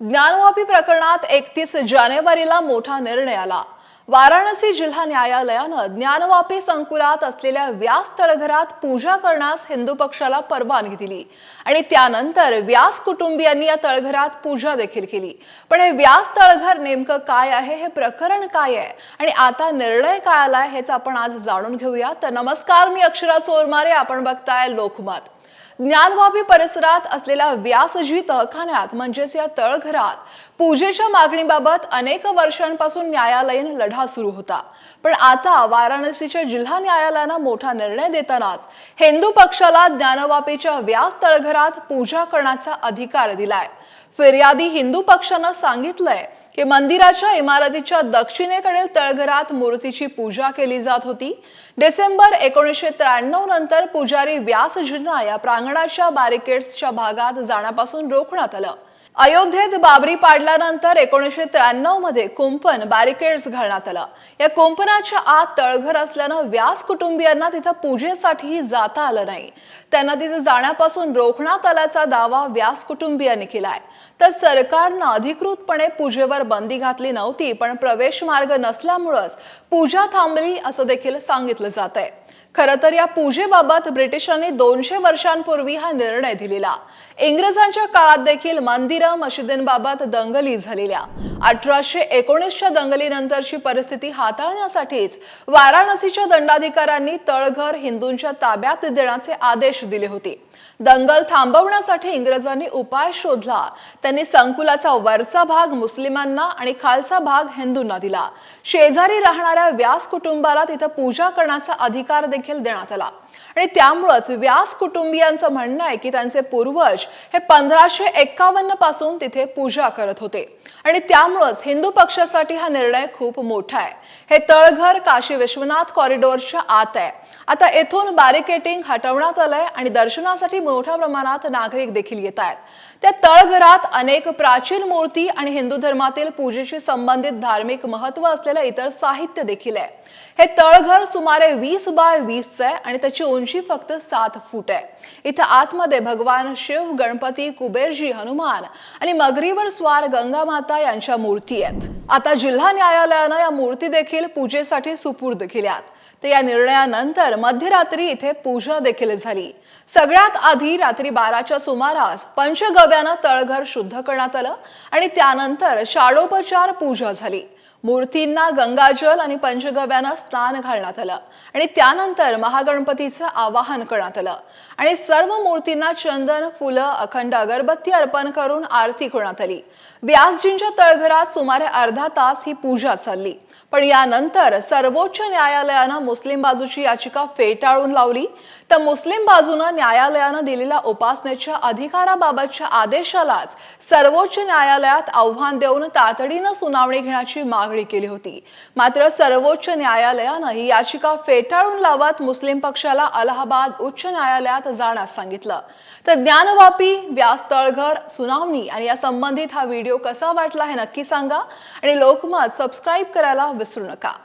ज्ञानवापी प्रकरणात एकतीस जानेवारीला मोठा निर्णय आला. वाराणसी जिल्हा न्यायालयानं ज्ञानवापी संकुलात असलेल्या व्यास तळघरात पूजा करण्यास हिंदू पक्षाला परवानगी दिली. आणि त्यानंतर व्यास कुटुंबियांनी या तळघरात पूजा देखील केली. पण हे व्यास तळघर नेमकं काय आहे? हे प्रकरण काय आहे? आणि आता निर्णय काय आलाय हेच आपण आज जाणून घेऊया. तर नमस्कार मी अक्षरा चोरमारे. आपण बघताय लोकमत. ज्ञानवापी परिसरात असलेल्या व्यासजी तहखान्यात म्हणजेच या तळघरात पूजेच्या मागणीबाबत अनेक वर्षांपासून न्यायालयीन लढा सुरू होता. पण आता वाराणसीच्या जिल्हा न्यायालयानं मोठा निर्णय देतानाच हिंदू पक्षाला ज्ञानवापीच्या व्यास तळघरात पूजा करण्याचा अधिकार दिलाय. फिर्यादी हिंदू पक्षानं सांगितलंय की मंदिराच्या इमारतीच्या दक्षिणेकडील तळघरात मूर्तीची पूजा केली जात होती. डिसेंबर एकोणीसशे त्र्याण्णव नंतर पुजारी व्यासजींना या प्रांगणाच्या बॅरिकेड्सच्या भागात जाण्यापासून रोखण्यात आलं. अयोध्येत बाबरी पाडल्यानंतर एकोणीसशे त्र्याण्णवमध्ये कुंपण बॅरिकेड्स घालण्यात आलं. या कुंपणाच्या आत तळघर असल्यानं व्यास कुटुंबियांना तिथं पूजेसाठीही जाता आलं नाही. त्यांना तिथे जाण्यापासून रोखण्यात आल्याचा दावा व्यास कुटुंबियांनी केलाय. तर सरकारनं अधिकृतपणे पूजेवर बंदी घातली नव्हती पण प्रवेश मार्ग नसल्यामुळंच पूजा थांबली असं देखील सांगितलं जात आहे खरं तर या पूजेबाबत ब्रिटिशांनी दोनशे वर्षांपूर्वी हा निर्णय दिलेला. इंग्रजांच्या काळात देखील मंदिरं मशिदींबाबत दंगली झालेल्या. अठराशे एकोणीसच्या दंगलीनंतरची परिस्थिती हाताळण्यासाठीच वाराणसीच्या दंडाधिकाऱ्यांनी तळघर हिंदूंच्या ताब्यात देण्याचे आदेश दिले होते. दंगल थांबवण्यासाठी इंग्रजांनी उपाय शोधला. त्यांनी संकुलाचा वरचा भाग मुस्लिमांना आणि खालचा भाग हिंदूंना दिला. शेजारी राहणाऱ्या व्यास कुटुंबाला तिथं पूजा करण्याचा अधिकार देखील देण्यात आला. आणि त्यामुळंच व्यास कुटुंबियांचं म्हणणं आहे की त्यांचे पूर्वज हे पंधराशे एक्कावन्नपासून तिथे पूजा करत होते. आणि त्यामुळंच हिंदू पक्षासाठी हा निर्णय खूप मोठा आहे. हे तळघर काशी विश्वनाथ कॉरिडोरच्या आत आहे. आता येथून बॅरिकेटिंग हटवण्यात आलंय आणि दर्शनासाठी मोठ्या प्रमाणात नागरिक देखील येत आहेत. त्या तळघरात अनेक प्राचीन मूर्ती आणि हिंदू धर्मातील पूजेशी संबंधित धार्मिक महत्त्व असलेलं इतर साहित्य देखील आहे. हे तळघर सुमारे वीस बाय वीसचं आहे आणि त्याची उंची फक्त सात फूट आहे. इथं आतमध्ये भगवान शिव गणपती कुबेरजी हनुमान आणि मगरीवर स्वार गंगा माता यांच्या मूर्ती आहेत. आता जिल्हा न्यायालयानं या मूर्ती देखील पूजेसाठी सुपूर्द केल्यात. तर या निर्णयानंतर मध्यरात्री इथे पूजा देखील झाली. सगळ्यात आधी रात्री बाराच्या सुमारास पंचगव्यानं तळघर शुद्ध करण्यात आलं आणि त्यानंतर शाडोपचार पूजा झाली. मूर्तींना गंगाजल आणि पंचगव्यांना स्नान घालण्यात आलं. आणि त्यानंतर महागणपतीचं आवाहन करण्यात आलं. आणि सर्व मूर्तींना चंदन फुलं अखंड अगरबत्ती अर्पण करून आरती करण्यात आली. व्यासजींच्या तळघरात सुमारे अर्धा तास ही पूजा चालली. पण यानंतर सर्वोच्च न्यायालयानं मुस्लिम बाजूची याचिका फेटाळून लावली. तर मुस्लिम बाजूनं न्यायालयानं दिलेल्या उपासनेच्या अधिकाराबाबतच्या आदेशालाच सर्वोच्च न्यायालयात आव्हान देऊन तातडीनं सुनावणी घेण्याची मागणी केली होती. मात्र सर्वोच्च न्यायालयानं ही याचिका फेटाळून लावत मुस्लिम पक्षाला अलाहाबाद उच्च न्यायालयात जाण्यास सांगितलं. तर ज्ञानवापी व्यास तळघर सुनावणी आणि या संबंधित हा व्हिडिओ कसा वाटला हे नक्की सांगा. आणि लोकमत सबस्क्राईब करायला विसरू नका